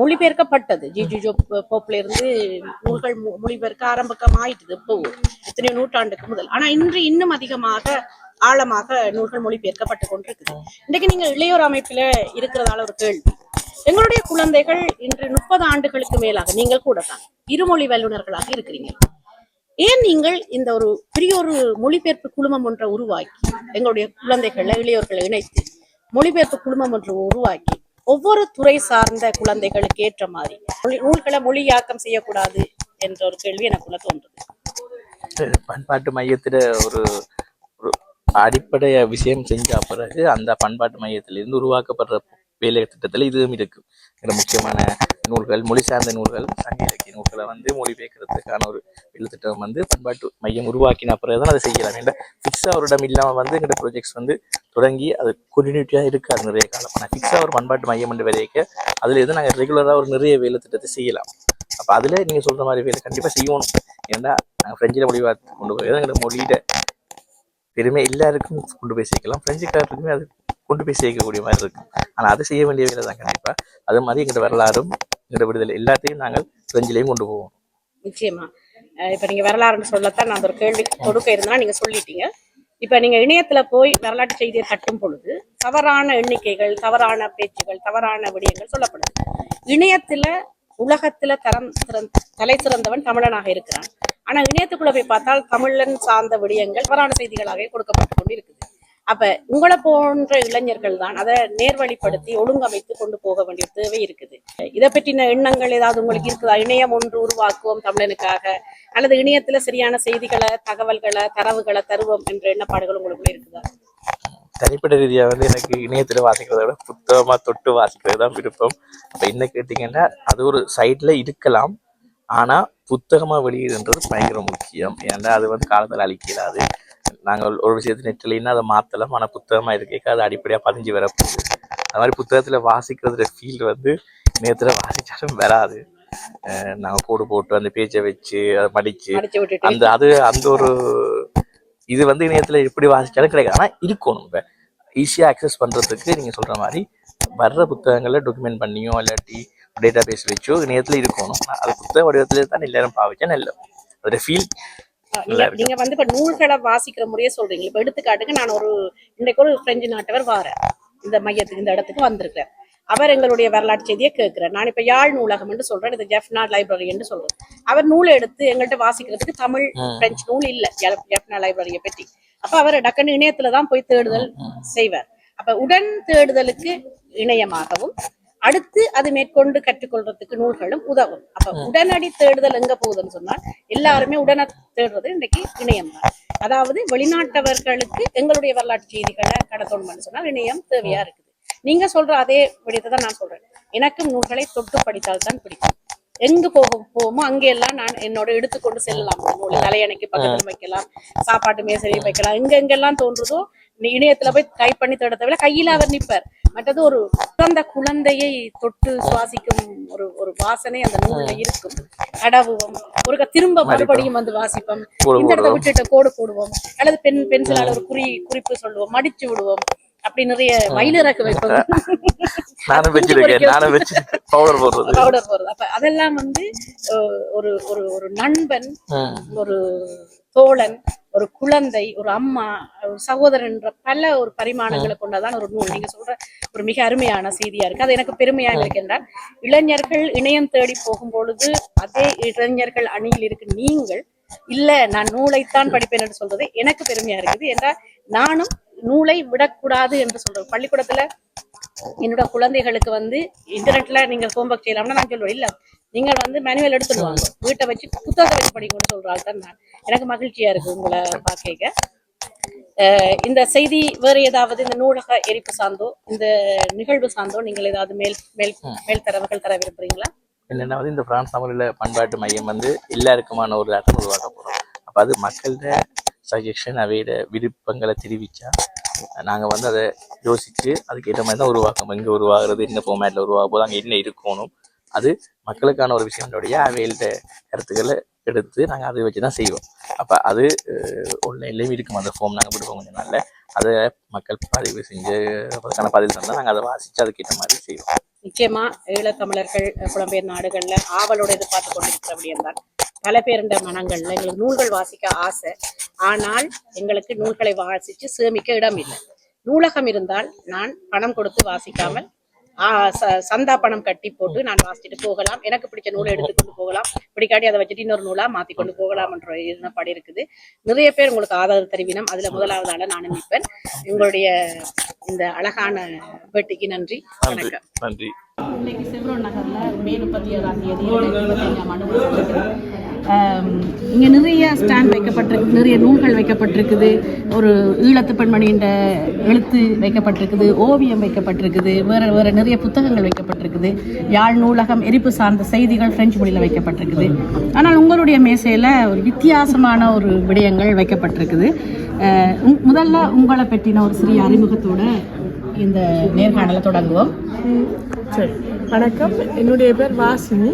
மொழிபெயர்க்கப்பட்டது. ஜிஜி ஜோ போப்ல இருந்து நூல்கள் மொழிபெயர்க்க ஆரம்பக்கம் ஆயிட்டது இப்போ எத்தனையோ நூற்றாண்டுக்கு முதல். ஆனா இன்று இன்னும் அதிகமாக ஆழமாக நூல்கள் மொழிபெயர்க்கப்பட்டு கொண்டிருக்குது. இன்றைக்கு நீங்க இளையோர் அமைப்புல இருக்கிறதால ஒரு கேள்வி. எங்களுடைய குழந்தைகள் இன்று முப்பது ஆண்டுகளுக்கு மேலாக நீங்கள் கூட தான் இருமொழி வல்லுநர்களாக இருக்கிறீங்க. ஏன் நீங்கள் இந்த ஒரு பெரிய ஒரு மொழிபெயர்ப்பு குழுமம் ஒன்றை உருவாக்கி எங்களுடைய குழந்தைகளை இளையோர்களை இணைத்து மொழிபெயர்ப்பு குழுமம் ஒன்று உருவாக்கி ஒவ்வொரு துறை சார்ந்த குழந்தைகளுக்கு ஏற்ற மாதிரி. மொழி- நூல்களை மொழியாக்கம் செய்யக்கூடாது என்ற ஒரு கேள்வி எனக்குள்ள தோன்றுது. பண்பாட்டு மையத்துல ஒரு ஒரு அடிப்படை விஷயம் செஞ்ச பிறகு அந்த பண்பாட்டு மையத்திலிருந்து உருவாக்கப்படுற வேலை திட்டத்தில் இதுவும் இருக்கு. முக்கியமான நூல்கள் மொழி சார்ந்த நூல்கள் சங்க இலக்கிய நூல்களை வந்து மொழிபெயர்க்கிறதுக்கான ஒரு வேலை திட்டம் வந்து பண்பாட்டு மையம் உருவாக்கின பிறகு தான் அதை செய்யலாம். என்ற ஃபிக்ஸாக ஒரு இடம் இல்லாமல் வந்து எங்கள்கிட்ட ப்ரொஜெக்ட்ஸ் வந்து தொடங்கி அது கண்டினியூட்டியாக இருக்காது நிறைய காலம். ஆனால் ஃபிக்ஸாக ஒரு பண்பாட்டு மையம் என்று விதைக்க அதில் இருந்து நாங்கள் ரெகுலராக ஒரு நிறைய வேலை திட்டத்தை செய்யலாம். அப்போ அதில் நீங்கள் சொல்கிற மாதிரி வேலை கண்டிப்பாக செய்யணும். ஏன்னா நாங்கள் ஃப்ரெஞ்சில் மொழி பார்த்து கொண்டு போய் எங்களோட மொழியில பெருமை எல்லாருக்கும் கொண்டு போய் சேர்க்கலாம். ஃப்ரெஞ்சுக்காரருக்குமே அது கொண்டு போய் சேர்க்கக்கூடிய மாதிரி இருக்கும். ஆனால் அதை செய்ய வேண்டிய வேலை தான் கண்டிப்பாக அது மாதிரி எங்களோட வரலாறும் இந்த விடுதலை. எல்லாத்தையும் நாங்கள் பிரெஞ்சிலையும் கொண்டு போவோம். நிச்சயமா. இப்ப நீங்க வரலாறுன்னு சொல்லத்தான் நான் அந்த ஒரு கேள்வி கொடுக்க இருந்தா நீங்க சொல்லிட்டீங்க. இப்ப நீங்க இணையத்துல போய் வரலாற்று செய்தியை தட்டும் பொழுது தவறான எண்ணிக்கைகள் தவறான பேச்சுகள் தவறான விடயங்கள் சொல்லப்படுது. இணையத்துல உலகத்துல தரம் சிறந்த தலை சிறந்தவன் தமிழனாக இருக்கிறான். ஆனா இணையத்துக்குள்ள போய் பார்த்தால் தமிழன் சார்ந்த விடயங்கள் தவறான செய்திகளாக கொடுக்கப்பட்டு கொண்டு இருக்குது அப்ப உங்களை போன்ற இளைஞர்கள் தான் அதை நேர்வழிப்படுத்தி ஒழுங்கமைத்து கொண்டு போக வேண்டிய தேவை இருக்குது. இதை பற்றின எண்ணங்கள் ஏதாவது உங்களுக்கு இருக்குதா? இணையம் ஒன்று உருவாக்குவோம் தமிழனுக்காக. அல்லது இணையத்துல சரியான செய்திகளை தகவல்களை தரவுகளை தருவோம் என்ற எண்ணப்பாடுகள் உங்களுக்குள்ள இருக்குதா? தனிப்பட்ட ரீதியாக வந்து எனக்கு இணையத்தில் வாசிக்கிறத விட புத்தகமாக தொட்டு வாசிக்கிறது தான் விருப்பம். அப்போ என்ன கேட்டிங்கன்னா அது ஒரு சைட்டில் இருக்கலாம். ஆனால் புத்தகமாக வெளியிடுன்றது பயங்கர முக்கியம். ஏன்னா அது வந்து காலத்தில் அழிக்கிறாது நாங்கள் ஒரு விஷயத்தை நெட்டிலைன்னா அதை மாத்தலாம் ஆனா புத்தகமா இருக்கேக்க அது அடிப்படையா பதிஞ்சு வரப்போகுது அது மாதிரி புத்தகத்துல வாசிக்கிறதுல ஃபீல் வந்து இணையத்துல வாசிச்சாலும் வராது. அஹ் நாங்க கோடு போட்டு அந்த பேஜை வச்சு அதை விட்டுட்டு. அந்த அது அந்த ஒரு இது வந்து இணையத்துல எப்படி வாசிச்சாலும் கிடைக்காது. ஆனா இருக்கணும் இப்ப. ஈஸியா அக்சஸ் பண்றதுக்கு நீங்க சொல்ற மாதிரி வர்ற புத்தகங்களை டாக்குமெண்ட் பண்ணியோ இல்லாட்டி டேட்டா பேஸ் வச்சோ இணையத்துல இருக்கணும். அது புத்தக வடிவத்துல தான் எல்லாரும் பாவிச்சா நல்ல அதோட ஃபீல் நீங்க வந்து இப்ப நூல்களை வாசிக்கிற முறையே சொல்றீங்க இப்ப எடுத்துக்காட்டுக்கு நான் ஒரு இன்றைக்கு ஒரு பிரெஞ்சு நாட்டவர் வாரேன். இந்த மையத்துக்கு இந்த இடத்துக்கு வந்திருக்கிறேன். அவர் எங்களுடைய வரலாற்று செய்தியை கேட்கிறார். நான் இப்ப யாழ் நூலகம் என்று சொல்றேன் இது ஜெஃப்னா லைப்ரரி என்று சொல்றேன். அவர் நூலை எடுத்து எங்கள்கிட்ட வாசிக்கிறதுக்கு தமிழ். பிரெஞ்சு நூல் இல்ல. ஜெஃப்- ஜெஃப்னா லைப்ரரியை பற்றி. அப்ப அவர் டக்குன்னு இணையத்துல தான் போய் தேடுதல் செய்வார். அப்ப உடன் தேடுதலுக்கு இணையமாகவும் அடுத்து அது மேற்கொண்டு கற்றுக்கொள்றதுக்கு நூல்களும் உதவும். அப்ப உடனடி தேடுதல் எங்க போகுதுன்னு சொன்னால் எல்லாருமே உடனே தேடுறது இன்னைக்கு இணையம் தான். அதாவது வெளிநாட்டவர்களுக்கு எங்களுடைய வரலாற்று செய்திகளை கடத்தணும்னு சொன்னால் இணையம் தேவையா இருக்குது. நீங்க சொல்ற அதே விடயத்தை தான் நான் சொல்றேன். எனக்கும் நூல்களை தொட்டு படித்தால் தான் பிடிக்கும். எங்க போக போவோமோ அங்கெல்லாம் நான் என்னோட எடுத்துக்கொண்டு செல்லலாம். நூலை தலையணைக்கு பக்கத்துல வைக்கலாம் சாப்பாட்டு மேசையை வைக்கலாம். எங்க எங்கெல்லாம் தோன்றுதோ இணையத்துல போய் டைப் பண்ணி தேட தேவையில்ல கையில அவர் நிப்பார். மற்றது ஒரு பிறந்த குழந்தையை தொட்டு சுவாசிக்கும் ஒரு ஒரு வாசனை அந்த நூல்ல இருக்கும். கடவுவோம் ஒரு திரும்ப மறுபடியும் வந்து வாசிப்போம். இந்த இடத்த. விட்டுட்டு கோடு போடுவோம். அல்லது பென் பென்சிலால ஒரு குறி குறிப்பு சொல்லுவோம். மடிச்சு விடுவோம். அப்படி நிறைய மயிலிறக்கு வைப்போம். நானும் வச்சிருக்கேன். நானும் வச்சு பவுடர் போடுறது. பவுடர் போடுறது. அப்ப அதெல்லாம் வந்து ஒரு ஒரு ஒரு நண்பன். ஒரு தோழன் ஒரு குழந்தை ஒரு அம்மா ஒரு சகோதரன் என்ற பல ஒரு பரிமாணங்களை கொண்டதான் ஒரு நூல். நீங்க சொல்ற ஒரு மிக அருமையான செய்தியா இருக்கு. அது எனக்கு பெருமையாக இருக்கின்றால் இளைஞர்கள் இணையம் தேடி போகும் பொழுது அதே இளைஞர்கள் அணியில் இருக்கு நீங்கள் இல்ல நான் நூலைத்தான் படிப்பேன் என்று சொல்றது எனக்கு பெருமையா இருக்குது. என்றால் நானும் நூலை விடக்கூடாது என்று சொல்றேன் பள்ளிக்கூடத்துல என்னோட குழந்தைகளுக்கு வந்து இன்டர்நெட்ல நீங்க ஹோம்ஒர்க் செய்யலாம்னா நான் சொல்லுவேன் இல்ல நீங்கள் வந்து மேனுவல் எடுத்துடுவாங்க. வீட்டை வச்சு புத்தகத்தை வச்சு படிக்கணும்னு சொல்ற தான் நான். எனக்கு மகிழ்ச்சியா இருக்கு உங்களை பார்க்க. இந்த செய்தி வேற ஏதாவது இந்த நூலக எரிப்பு சார்ந்தோ இந்த நிகழ்வு சார்ந்தோ நீங்கள் ஏதாவது மேல் மேல் மேல் தரவுகள் தர விரும்புறீங்களா? என்னன்னா வந்து இந்த பிரான்ஸ் தமிழில் பண்பாட்டு மையம் வந்து எல்லாருக்குமான ஒரு இடம் உருவாக்க போகிறோம் அப்போ அது மக்கள்கிட்ட சஜஷன் அவையோட விருப்பங்களை தெரிவிச்சா நாங்கள் வந்து அதை யோசிச்சு அதுக்கேற்ற மாதிரி தான் உருவாக்கணும். எங்கே உருவாகிறது என்ன ஃபார்மேட்டில் உருவாக போது அங்கே என்ன இருக்கணும் அது மக்களுக்கான ஒரு விஷயங்களுடைய அவைகள்ட்ட கருத்துக்களை எடுத்து நாங்கள் அதை வச்சு தான் செய்வோம். அப்போ அது ஆன்லைன்லேயும் இருக்கும். அந்த ஃபோம் நாங்கள் விடுவோம் கொஞ்சம் நாளில். அதை மக்கள் பதிவு செஞ்சு அதுக்கான பதிவு தந்தால் நாங்கள் அதை வாசித்து அதுக்கேற்ற மாதிரி செய்வோம். நிச்சயமாக ஈழத்தமிழர்கள் புலம்பெயர் நாடுகளில் ஆவலோட எதிர்பார்த்து கொண்டிருக்கிறபடியும் தான் பல பேருண்ட மனங்களில் எங்களுக்கு நூல்கள் வாசிக்க ஆசை. ஆனால் எங்களுக்கு நூல்களை வாசித்து சேமிக்க இடம் இல்லை. நூலகம் இருந்தால் நான் பணம் கொடுத்து வாசிக்காமல் சந்தா பணம் கட்டி போட்டு நான் வாசிச்சுட்டு போகலாம். எனக்கு பிடிச்ச நூலை எடுத்துக்கொண்டு போகலாம். பிடிக்காட்டி அதை வச்சுட்டு இன்னொரு நூலா மாத்தி கொண்டு போகலாம் என்ற எண்ணப்பாடு இருக்குது. நிறைய பேர் உங்களுக்கு ஆதரவு தெரிவினம். அதுல முதலாவது ஆள நான் நினைப்பேன் உங்களுடைய இந்த அழகான பேட்டிக்கு நன்றி. வணக்கம். நன்றி. இன்னைக்கு செவ்ரோன் நகர்ல மே முப்பத்தி ஏழாம் தேதி. ஆம், இங்கே நிறைய ஸ்டாண்ட் வைக்கப்பட்டிருக்கு நிறைய நூல்கள் வைக்கப்பட்டிருக்குது. ஒரு ஈழத்து பெண்மணின்ற எழுத்து வைக்கப்பட்டிருக்குது ஓவியம் வைக்கப்பட்டிருக்குது வேறு வேறு நிறைய புத்தகங்கள் வைக்கப்பட்டிருக்குது. யாழ் நூலகம் எரிப்பு சார்ந்த செய்திகள் பிரெஞ்சு மொழியில் வைக்கப்பட்டிருக்குது. ஆனால் உங்களுடைய மேசையில் ஒரு வித்தியாசமான ஒரு விடயங்கள் வைக்கப்பட்டிருக்குது. உங்- முதல்ல உங்களை பற்றின ஒரு சிறிய அறிமுகத்தோட இந்த நேர்காணலை தொடங்குவோம். சரி. வணக்கம். என்னுடைய பேர் வாசினி.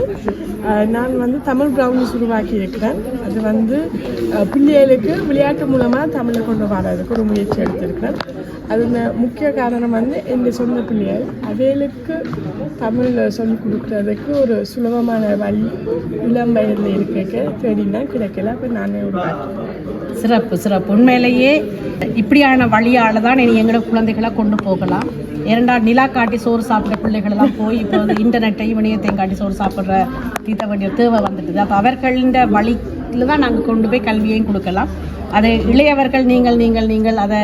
நான் வந்து தமிழ் ப்ரௌனிஸ் உருவாக்கி இருக்கிறேன். அது வந்து பிள்ளைகளுக்கு விளையாட்டு மூலமாக தமிழை கொண்டு வரதுக்கு ஒரு முயற்சி எடுத்திருக்கிறேன். அது முக்கிய காரணம் வந்து எங்கள் சொந்த பிள்ளைகள். அவைகளுக்கு தமிழ் சொல்லிக் கொடுக்கறதுக்கு ஒரு சுலபமான வழி இளம் வயதில் இருக்க தேடினா கிடைக்கல. அப்போ நானே உருவாக்கினேன் சிறப்பு சிறப்பு. உண்மையிலேயே இப்படியான வழியால் தான் இனி எங்களோட குழந்தைகளை கொண்டு போகலாம். இரண்டா நிலா காட்டி சோறு சாப்பிட்ற பிள்ளைகளெல்லாம் போய் இப்போ வந்து இன்டர்நெட்டையும் இணையத்தையும் காட்டி சோறு சாப்பிட்ற தீர்த்த வேண்டிய தேவை வந்துட்டுது. அப்போ அவர்களின் வழியில் தான் நாங்கள் கொண்டு போய் கல்வியையும் கொடுக்கலாம். அதை இளையவர்கள் நீங்கள் நீங்கள் நீங்கள் அதை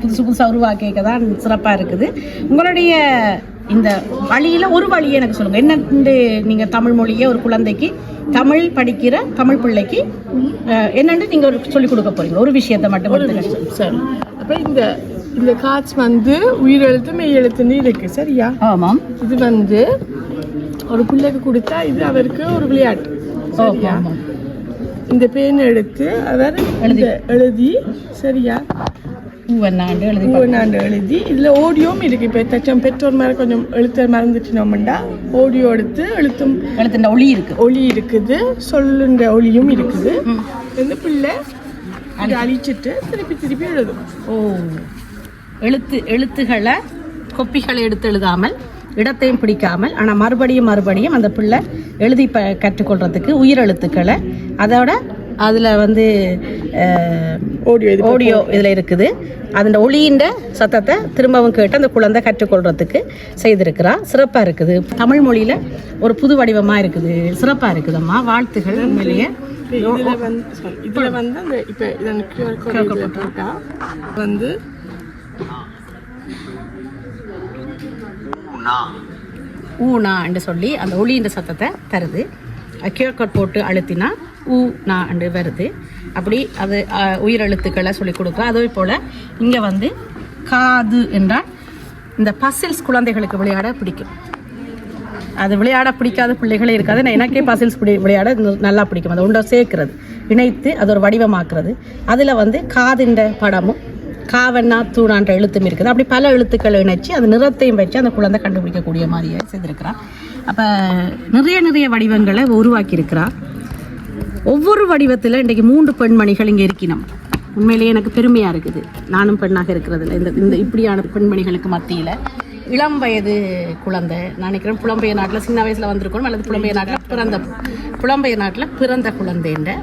புதுசு புதுசாக உருவாக்கிக்க தான் சிறப்பாக இருக்குது. உங்களுடைய இந்த வழியில் ஒரு வழியை எனக்கு சொல்லுங்கள் என்னென்று நீங்கள் தமிழ் மொழியை ஒரு குழந்தைக்கு தமிழ் படிக்கிற தமிழ் பிள்ளைக்கு என்னென்று நீங்கள் ஒரு சொல்லிக் கொடுக்க போறீங்க ஒரு விஷயத்தை மட்டும் சரி. அப்போ இந்த இந்த கார்ட்ஸ் வந்து உயிரெழுத்து மெய் எழுத்துன்னு இருக்கு சரியா? ஆமாம். இது வந்து ஒரு பிள்ளைக்கு கொடுத்தா இது அவருக்கு ஒரு விளையாட்டு சரியா. இந்த பேன் எடுத்து அவர் எழுதி சரியா? பூவண்ணாண்டு எழுதி நான் எழுதி. இதுல ஓடியோவும் இருக்கு. இப்போ தச்சம் பெற்றோர் மேலே கொஞ்சம் எழுத்த மறந்துட்டோம்டா ஓடியோ எடுத்து எழுத்தும் எழுத்துன்ற ஒளி இருக்கு. ஒளி இருக்குது. சொல்லுன்ற ஒளியும் இருக்குது. இந்த பிள்ளை அழிச்சிட்டு திருப்பி திருப்பி எழுதும். ஓ. எழுத்து எழுத்துக்களை கொப்பிகளை எடுத்து எழுதாமல் இடத்தையும் பிடிக்காமல் ஆனால் மறுபடியும் மறுபடியும் அந்த பிள்ளை எழுதி ப கற்றுக்கொள்றதுக்கு உயிரெழுத்துக்களை அதோட அதில் வந்து ஓடியோ ஆடியோ இதில் இருக்குது. அதோட ஒளியின் சத்தத்தை திரும்பவும் கேட்டு அந்த குழந்தை கற்றுக்கொள்றதுக்கு செய்திருக்கிறா. சிறப்பாக இருக்குது. தமிழ் மொழியில் ஒரு புது வடிவமாக இருக்குது. சிறப்பாக இருக்குதம்மா. வாழ்த்துகள் உண்மையிலேயே. இதுல வந்து இதுல வந்து அந்த இப்போ இதன் வந்து ஊனா. என்று சொல்லி அந்த ஒளின்ற சத்தத்தை தருது. கியூஆர் கோட் போட்டு அழுத்தினா ஊ நா அண்டு வருது. அப்படி அது உயிரெழுத்துக்களை சொல்லி கொடுக்கும் அதே போல் இங்கே வந்து காது என்றால் இந்த பசில்ஸ் குழந்தைகளுக்கு விளையாட பிடிக்கும். அது விளையாட பிடிக்காத பிள்ளைகளே இருக்காது. நான் எனக்கே பசில்ஸ் பிடி விளையாட ந- நல்லா பிடிக்கும். அதை உண்டை சேர்க்கிறது. இணைத்து அது ஒரு வடிவமாக்குறது. அதில் வந்து காதின்ற படமும் காவண்ணா தூணான்ற எழுத்தும் இருக்குது. அப்படி பல எழுத்துக்களை இணைச்சி அது நிறத்தையும் வச்சு அந்த குழந்தை கண்டுபிடிக்கக்கூடிய மாதிரியே செய்திருக்கிறான் அப்போ நிறைய நிறைய வடிவங்களை உருவாக்கியிருக்கிறான் ஒவ்வொரு வடிவத்தில் இன்றைக்கு மூன்று பெண்மணிகள் இங்கே இருக்கணும் உண்மையிலேயே எனக்கு பெருமையாக இருக்குது. நானும் பெண்ணாக இருக்கிறதுல இந்த இந்த இப்படியான பெண்மணிகளுக்கு மத்தியில் இளம் வயது குழந்தை. நான் நினைக்கிறேன் புலம்பெயர் நாட்டில் சின்ன வயசில் வந்திருக்கணும் அல்லது புலம்பெயர் நாட்டில் பிறந்த புலம்பெயர் நாட்டில் பிறந்த குழந்தைன்ற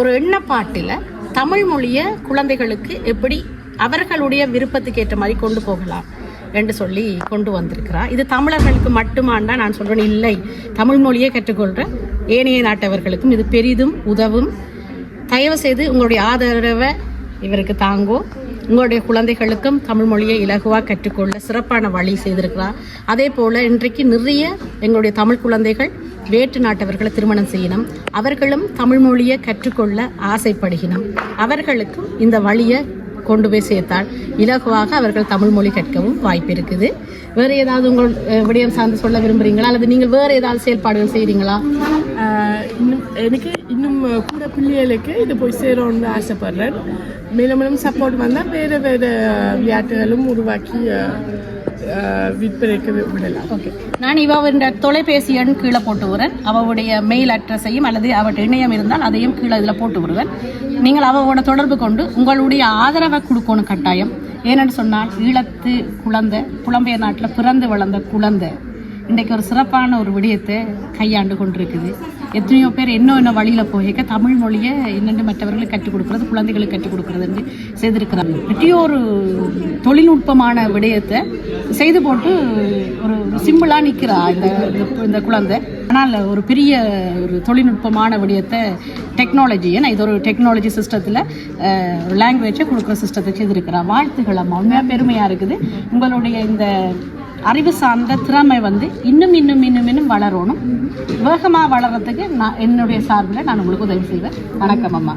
ஒரு எண்ணப்பாட்டில் தமிழ் மொழியை குழந்தைகளுக்கு எப்படி அவர்களுடைய விருப்பத்துக்கு ஏற்ற மாதிரி கொண்டு போகலாம். என்று சொல்லி கொண்டு வந்திருக்கிறார். இது தமிழர்களுக்கு மட்டுமாண்டா நான் சொல்கிறேன் இல்லை தமிழ் மொழியை கற்றுக்கொள்கிற ஏனைய நாட்டவர்களுக்கும் இது பெரிதும் உதவும். தயவு செய்து உங்களுடைய ஆதரவை இவருக்கு தாங்கோ. உங்களுடைய குழந்தைகளுக்கும் தமிழ் மொழியை இலகுவாக கற்றுக்கொள்ள சிறப்பான வழி செய்திருக்கிறார். அதே போல் இன்றைக்கு நிறைய எங்களுடைய தமிழ் குழந்தைகள் வேற்று நாட்டவர்களை திருமணம் செய்யணும். அவர்களும் தமிழ் மொழியை கற்றுக்கொள்ள ஆசைப்படுகினோம் அவர்களுக்கும் இந்த வழியை கொண்டு போய் சேர்த்தால் இலகுவாக அவர்கள் தமிழ் மொழி கற்கவும் வாய்ப்பு இருக்குது. வேறு ஏதாவது உங்கள் விடயம் சார்ந்து சொல்ல விரும்புகிறீங்களா அல்லது நீங்கள் வேறு ஏதாவது செயல்பாடுகள் செய்கிறீங்களா இன்னும் எனக்கு இன்னும் கூட பிள்ளைகளுக்கு இது போய் சேரணும்னு ஆசைப்படுறேன். மேலும் மேலும் சப்போர்ட் வந்தால் வேறு வேறு விளையாட்டுகளும் உருவாக்கி விற்பனைக்கு விடலாம். ஓகே நான் இவருடைய தொலைபேசி எண் கீழே போட்டு விடுறேன். அவருடைய மெயில் அட்ரஸையும் அல்லது அவற்ற இணையம் இருந்தால் அதையும் கீழே இதில் போட்டு விடுவேன். நீங்கள் அவரோட தொடர்பு கொண்டு உங்களுடைய ஆதரவை கொடுக்கணும் கட்டாயம். ஏன்னு சொன்னால் ஈழத்து குழந்தை புலம்பெயர் நாட்டில் பிறந்து வளர்ந்த குழந்தை இன்றைக்கு ஒரு சிறப்பான ஒரு விடயத்தை கையாண்டு கொண்டிருக்குது. எத்தனையோ பேர் இன்னும் இன்னும் வழியில் போயிருக்க. தமிழ் மொழியை என்னென்று மற்றவர்களுக்கு கற்றுக் கொடுக்குறது குழந்தைகளுக்கு கற்றுக் கொடுக்குறதுன்னு செய்திருக்கிறாங்க. எப்படியோ ஒரு தொழில்நுட்பமான விடயத்தை செய்து போட்டு ஒரு சிம்பிளாக நிற்கிறா இந்த இந்த- குழந்தை. ஆனால் ஒரு பெரிய ஒரு தொழில்நுட்பமான விடயத்தை டெக்னாலஜி ஏன்னா இது ஒரு டெக்னாலஜி சிஸ்டத்தில் லாங்குவேஜை கொடுக்குற சிஸ்டத்தை செய்திருக்கிறா. வாழ்த்துக்கள் அம்மா. உண்மையாக பெருமையாக இருக்குது. உங்களுடைய இந்த அறிவு சார்ந்த திறமை வந்து இன்னும் இன்னும் இன்னும் இன்னும் வளரணும். வேகமாக வளர்கிறதுக்கு நான் என்னுடைய சார்பில் நான் உங்களுக்கு உதவி செய்வேன். வணக்கம் அம்மா.